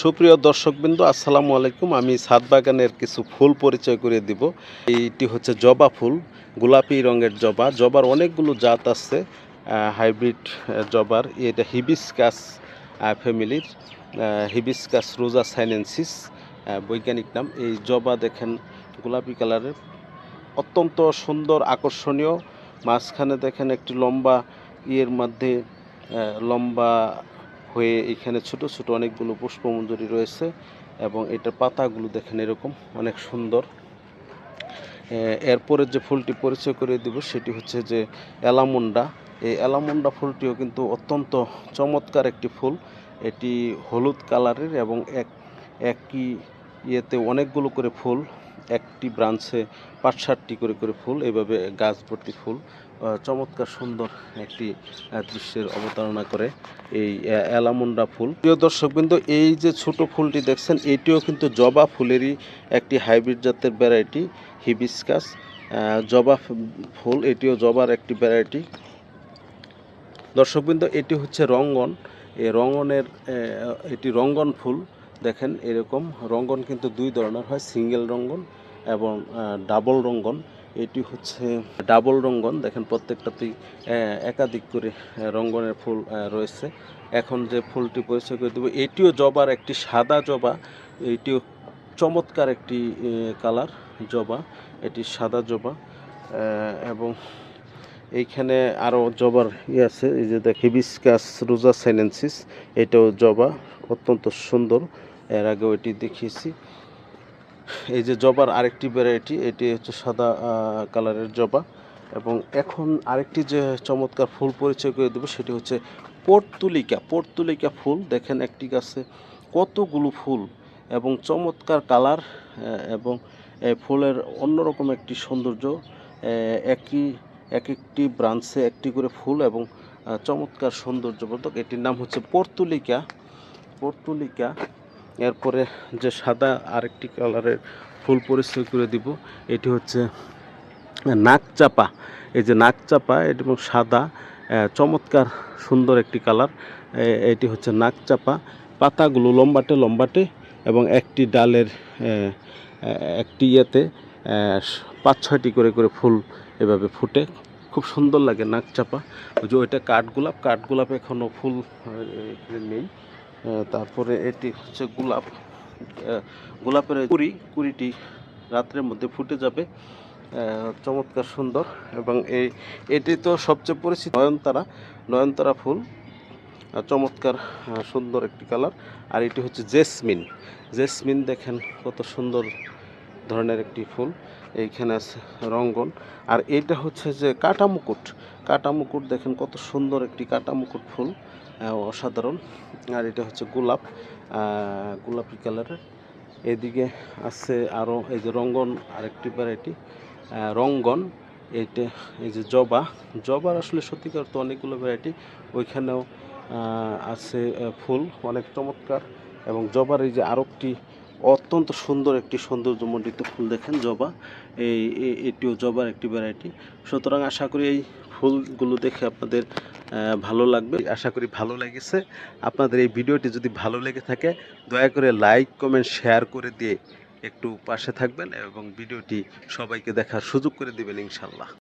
সুপ্রিয় দর্শকবৃন্দ, আসসালামু আলাইকুম। আমি সাত বাগানের কিছু ফুল পরিচয় করে দিব। এইটি হচ্ছে জবা ফুল, গোলাপি রঙের জবা। জবার অনেকগুলো জাত আছে হাইব্রিড জবার। এটা হিবিসকাস ফ্যামিলির হিবিসকাস রোজা সাইনেন্সিস বৈজ্ঞানিক নাম। এই জবা দেখেন গোলাপি কালারের। অত্যন্ত সুন্দর, আকর্ষণীয়। মাঝখানে দেখেন একটি লম্বা ইয়ের মধ্যে লম্বা হয়ে এখানে ছোট ছোট অনেকগুলো পুষ্পমঞ্জরি রয়েছে এবং এটার পাতাগুলো দেখেন এরকম অনেক সুন্দর। আহ, এরপরে যে ফুলটি পরিচয় করে দিব সেটি হচ্ছে যে অ্যালামুন্ডা এই অ্যালামুন্ডা ফুলটিও কিন্তু অত্যন্ত চমৎকার একটি ফুল। এটি হলুদ কালারের এবং এক একই ইয়েতে অনেকগুলো করে ফুল একটি ব্রাঞ্চে পাঁচ সাতটি করে করে ফুল এইভাবে গাছ ভর্তি ফুল চমৎকার সুন্দর একটি দৃশ্যের অবতারণা করে এই অ্যালামুন্ডা ফুল। প্রিয় দর্শকবৃন্দ, এই যে ছোট ফুলটি দেখছেন, এটিও কিন্তু জবা ফুলেরই একটি হাইব্রিড জাতের ভ্যারাইটি, হিবিসকাস জবা ফুল, এটিও জবার একটি ভ্যারাইটি। দর্শকবৃন্দ, এটি হচ্ছে রঙ্গন, এই রঙ্গনের এটি রঙ্গন ফুল। দেখেন এরকম রঙ্গন কিন্তু দুই ধরনের হয়, সিঙ্গেল রঙ্গন এবং ডাবল রঙ্গন। এটি হচ্ছে ডাবল রঙ্গন, দেখেন প্রত্যেকটাতেই একাধিক করে রঙ্গনের ফুল রয়েছে। এখন যে ফুলটি পরিচয় করে দেবো, এটিও জবার একটি সাদা জবা, এটিও চমৎকার একটি কালার জবা, এটি সাদা জবা এবং এইখানে আরও জবার ই আছে, এই যে দেখ, হিবিসকাস রোজা সাইনেন্সিস, এটাও জবা, অত্যন্ত সুন্দর। এর আগেও এটি দেখিয়েছি। এই যে জবার আরেকটি ভ্যারাইটি এটি হচ্ছে সাদা কালারের জবা। এবং এখন আরেকটি যে চমৎকার ফুল পরিচয় করে দেবো, সেটি হচ্ছে পর্তুলিকা। পর্তুলিকা ফুল, দেখেন একটি গাছে কতগুলো ফুল এবং চমৎকার কালার এবং ফুলের অন্যরকম একটি সৌন্দর্য একই এক একটি ব্রাঞ্চে একটি করে ফুল এবং চমৎকার সৌন্দর্যবর্ধক। এটির নাম হচ্ছে পর্তুলিকা। পর্তুলিকা এরপরে যে সাদা আরেকটি কালারের ফুল পরিচয় করে দিব, এটি হচ্ছে নাকচাপা এই যে নাকচাপা এটি সাদা চমৎকার সুন্দর একটি কালার। এটি হচ্ছে নাকচাপা পাতাগুলো লম্বাটে লম্বাটে এবং একটি ডালের একটি ইয়েতে পাঁচ ছয়টি করে করে ফুল এভাবে ফুটে। খুব সুন্দর লাগে নাকচাপা যে ওইটা কাঠগোলাপ কাঠগোলাপ এখনও ফুল নেই। তারপরে এটি হচ্ছে গোলাপ গোলাপের কুড়ি, কুড়িটি রাত্রের মধ্যে ফুটে যাবে চমৎকার সুন্দর এবং এই, এটি তো সবচেয়ে পরিচিত নয়নতারা নয়নতারা ফুল চমৎকার সুন্দর একটি কালার। আর এটি হচ্ছে জেসমিন জেসমিন দেখেন কত সুন্দর ধরনের একটি ফুল, এইখানে আছে রঙ্গন আর এটা হচ্ছে যে কাটা মুকুট কাটা মুকুট দেখেন কত সুন্দর একটি কাটা মুকুট ফুল অসাধারণ। আর এটা হচ্ছে গোলাপ গোলাপি কালারের। এদিকে আছে আরও এই যে রঙ্গন আরেকটি ভ্যারাইটি রঙ্গন এইটা, এই যে জবা। জবার আসলে সত্যিকার তো অনেকগুলো ভ্যারাইটি ওইখানেও আছে ফুল অনেক চমৎকার। এবং জবার এই যে আরেকটি অত্যন্ত সুন্দর একটি সৌন্দর্যমণ্ডিত ফুল দেখেন জবা। এই এটিও জবার একটি ভ্যারাইটি সুতরাং আশা করি এই ফুলগুলো দেখে আপনাদের ভালো লাগবে। আশা করি ভালো লেগেছে। আপনাদের এই ভিডিওটি যদি ভালো লেগে থাকে, দয়া করে লাইক কমেন্ট শেয়ার করে দিয়ে একটু পাশে থাকবেন এবং ভিডিওটি সবাইকে দেখার সুযোগ করে দেবেন ইনশাল্লাহ।